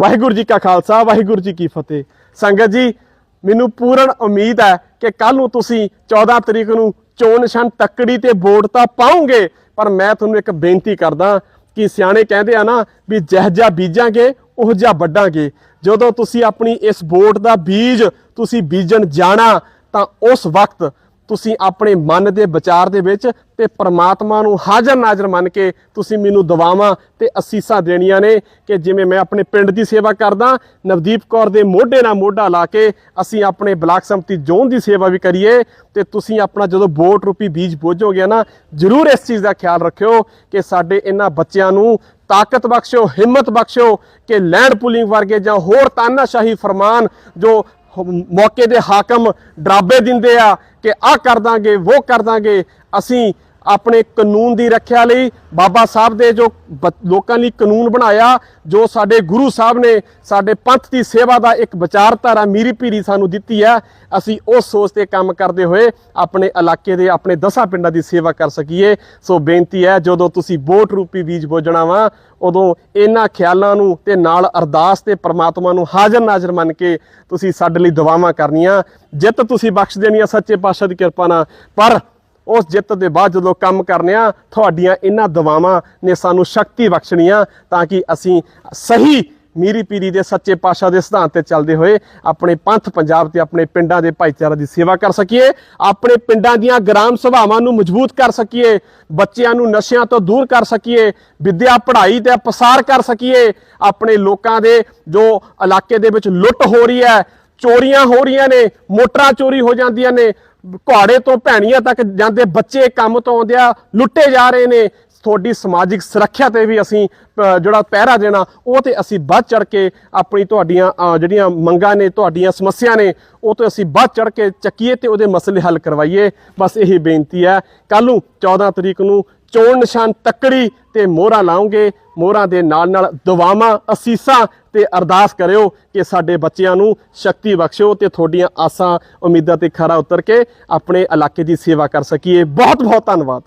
ਵਾਹਿਗੁਰੂ ਜੀ ਕਾ ਖਾਲਸਾ, ਵਾਹਿਗੁਰੂ ਜੀ ਕੀ ਫਤਿਹ। ਸੰਗਤ ਜੀ, ਮੈਨੂੰ ਪੂਰਨ ਉਮੀਦ ਹੈ ਕਿ ਕੱਲ ਨੂੰ ਤੁਸੀਂ 14 ਤਰੀਕ ਨੂੰ ਚੋਣ ਨਿਸ਼ਾਨ ਤੱਕੜੀ ਤੇ ਵੋਟ ਤਾਂ ਪਾਉਂਗੇ ਪਰ ਮੈਂ ਤੁਹਾਨੂੰ ਇੱਕ ਬੇਨਤੀ ਕਰਦਾ ਕਿ ਸਿਆਣੇ ਕਹਿੰਦੇ ਆ ਨਾ ਵੀ ਜਿਹੋ ਜਿਹਾ ਬੀਜਾਂਗੇ, ਉਹ ਜਿਹਾ ਵੱਢਾਂਗੇ। ਜਦੋਂ ਤੁਸੀਂ ਆਪਣੀ ਇਸ ਵੋਟ ਦਾ ਬੀਜ ਤੁਸੀਂ ਬੀਜਣ ਜਾਣਾ, ਤਾਂ ਉਸ ਵਕਤ ਤੁਸੀਂ ਆਪਣੇ ਮਨ ਦੇ ਵਿਚਾਰ ਦੇ ਵਿੱਚ ਤੇ ਪ੍ਰਮਾਤਮਾ ਨੂੰ ਹਾਜ਼ਰ ਨਾਜ਼ਰ ਮੰਨ ਕੇ ਤੁਸੀਂ ਮੈਨੂੰ ਦੁਆਵਾਂ ਤੇ ਅਸੀਸਾਂ ਦੇਣੀਆਂ ਨੇ ਕਿ ਜਿਵੇਂ ਮੈਂ ਆਪਣੇ ਪਿੰਡ ਦੀ ਸੇਵਾ ਕਰਦਾ, ਨਵਦੀਪ ਕੌਰ ਦੇ ਮੋਢੇ ਨਾਲ ਮੋਢਾ ਲਾ ਕੇ ਅਸੀਂ ਆਪਣੇ ਬਲਾਕ ਸੰਮਤੀ ਜ਼ੋਨ ਦੀ ਸੇਵਾ ਵੀ ਕਰੀਏ ਤੇ ਤੁਸੀਂ ਆਪਣਾ ਜਦੋਂ ਵੋਟ ਰੂਪੀ ਬੀਜ ਬੋਝੋਗੇ ਨਾ, ਜ਼ਰੂਰ ਇਸ ਚੀਜ਼ ਦਾ ਖਿਆਲ ਰੱਖਿਓ ਕਿ ਸਾਡੇ ਇਹਨਾਂ ਬੱਚਿਆਂ ਨੂੰ ਤਾਕਤ ਬਖਸ਼ਿਓ, ਹਿੰਮਤ ਬਖਸ਼ਿਓ ਕਿ ਲੈਂਡ ਪੁਲਿੰਗ ਵਰਗੇ ਜਾਂ ਹੋਰ ਤਾਨਾਸ਼ਾਹੀ ਫਰਮਾਨ ਜੋ ਮੌਕੇ ਦੇ ਹਾਕਮ ਡਰਾਬੇ ਦਿੰਦੇ ਆ ਕਿ ਆਹ ਕਰ ਦਾਂਗੇ ਉਹ ਕਰ ਦਾਂਗੇ। ਅਸੀਂ ਆਪਣੇ ਕਾਨੂੰਨ ਦੀ ਰੱਖਿਆ ਲਈ ਬਾਬਾ ਸਾਹਿਬ ਦੇ ਜੋ ਬ- ਲੋਕਾਂ ਲਈ ਕਾਨੂੰਨ ਬਣਾਇਆ, ਜੋ ਸਾਡੇ ਗੁਰੂ ਸਾਹਿਬ ਨੇ ਸਾਡੇ ਪੰਥ ਦੀ ਸੇਵਾ ਦਾ ਇੱਕ ਵਿਚਾਰਧਾਰਾ ਮੀਰੀ ਪੀਰੀ ਸਾਨੂੰ ਦਿੱਤੀ ਹੈ, ਅਸੀਂ ਉਸ ਸੋਚ ਤੇ ਕੰਮ ਕਰਦੇ ਹੋਏ ਆਪਣੇ ਇਲਾਕੇ ਦੇ, ਆਪਣੇ ਦਸਾਂ ਪਿੰਡਾਂ ਦੀ ਸੇਵਾ ਕਰ ਸਕੀਏ। ਸੋ ਬੇਨਤੀ ਹੈ, ਜਦੋਂ ਤੁਸੀਂ ਵੋਟ ਰੂਪੀ ਬੀਜ ਬੋਝਣਾ ਵਾ, ਉਦੋਂ ਇਹਨਾਂ ਖਿਆਲਾਂ ਨੂੰ ਤੇ ਨਾਲ ਅਰਦਾਸ ਤੇ ਪ੍ਰਮਾਤਮਾ ਨੂੰ ਹਾਜ਼ਰ ਨਾਜ਼ਰ ਮੰਨ ਕੇ ਤੁਸੀਂ ਸਾਡੇ ਲਈ ਦੁਆਵਾਂ ਕਰਨੀਆਂ। ਜਿੱਤ ਤੁਸੀਂ ਬਖਸ਼ ਦੇਣੀ ਆ, ਸੱਚੇ ਪਾਤਸ਼ਾਹ ਦੀ ਕਿਰਪਾ ਨਾਲ। ਪਰ ਉਸ ਜਿੱਤ ਦੇ ਬਾਅਦ ਜਦੋਂ ਕੰਮ ਕਰਨੇ ਆ, ਤੁਹਾਡੀਆਂ ਇਹਨਾਂ ਦੁਆਵਾਂ ਨੇ ਸਾਨੂੰ ਸ਼ਕਤੀ ਬਖਸ਼ਣੀਆਂ ਤਾਂ ਕਿ ਅਸੀਂ ਸਹੀ ਮੀਰੀ ਪੀਰੀ ਦੇ ਸੱਚੇ ਪਾਤਸ਼ਾਹ ਦੇ ਸਿਧਾਂਤ ਤੇ ਚੱਲਦੇ ਹੋਏ ਆਪਣੇ ਪੰਥ ਪੰਜਾਬ ਤੇ ਆਪਣੇ ਪਿੰਡਾਂ ਦੇ ਭਾਈਚਾਰੇ ਦੀ ਸੇਵਾ ਕਰ ਸਕੀਏ, ਆਪਣੇ ਪਿੰਡਾਂ ਦੀਆਂ ਗ੍ਰਾਮ ਸਭਾਵਾਂ ਨੂੰ ਮਜ਼ਬੂਤ ਕਰ ਸਕੀਏ, ਬੱਚਿਆਂ ਨੂੰ ਨਸ਼ਿਆਂ ਤੋਂ ਦੂਰ ਕਰ ਸਕੀਏ, ਵਿੱਦਿਆ, ਪੜ੍ਹਾਈ ਤੇ ਪਸਾਰ ਕਰ ਸਕੀਏ, ਆਪਣੇ ਲੋਕਾਂ ਦੇ ਜੋ ਇਲਾਕੇ ਦੇ ਵਿੱਚ ਲੁੱਟ ਹੋ ਰਹੀ ਹੈ, ਚੋਰੀਆਂ ਹੋ ਰਹੀਆਂ ਨੇ, ਮੋਟਰਾਂ ਚੋਰੀ ਹੋ ਜਾਂਦੀਆਂ ਨੇ ਘੁਆੜੇ ਤੋਂ ਭੈਣੀਆਂ ਤੱਕ ਜਾਂਦੇ ਬੱਚੇ ਕੰਮ ਤੋਂ ਆਉਂਦੇ ਆ ਲੁੱਟੇ ਜਾ ਰਹੇ ਨੇ। ਤੁਹਾਡੀ ਸਮਾਜਿਕ ਸੁਰੱਖਿਆ ਤੇ ਵੀ ਅਸੀਂ ਜਿਹੜਾ ਪਹਿਰਾ ਦੇਣਾ, ਉਹ ਤੇ ਅਸੀਂ ਵੱਧ ਚੜ ਕੇ ਆਪਣੀ ਤੁਹਾਡੀਆਂ ਜਿਹੜੀਆਂ ਮੰਗਾਂ ਨੇ, ਤੁਹਾਡੀਆਂ ਸਮੱਸਿਆ ਨੇ, ਉਹ ਤੇ ਅਸੀਂ ਵੱਧ ਚੜ ਕੇ ਚੱਕੀਏ ਤੇ ਉਹਦੇ ਮਸਲੇ ਹੱਲ ਕਰਵਾਈਏ। ਬਸ ਇਹੀ ਬੇਨਤੀ ਹੈ। ਕੱਲ ਨੂੰ 14 ਤਰੀਕ ਨੂੰ ਚੋਣ ਨਿਸ਼ਾਨ ਤੱਕੜੀ ਤੇ ਮੋਹਰਾਂ ਲਾਉਂਗੇ, ਮੋਹਰਾਂ ਦੇ ਨਾਲ ਨਾਲ ਦੁਆਵਾਂ, ਅਸੀਸਾਂ ਤੇ ਅਰਦਾਸ ਕਰਿਓ ਕਿ ਸਾਡੇ ਬੱਚਿਆਂ ਨੂੰ ਸ਼ਕਤੀ ਬਖਸ਼ਿਓ ਤੇ ਤੁਹਾਡੀਆਂ ਆਸਾਂ, ਉਮੀਦਾਂ ਤੇ ਖਰਾ ਉਤਰ ਕੇ ਆਪਣੇ ਇਲਾਕੇ ਦੀ ਸੇਵਾ ਕਰ ਸਕੀਏ। ਬਹੁਤ ਬਹੁਤ ਧੰਨਵਾਦ।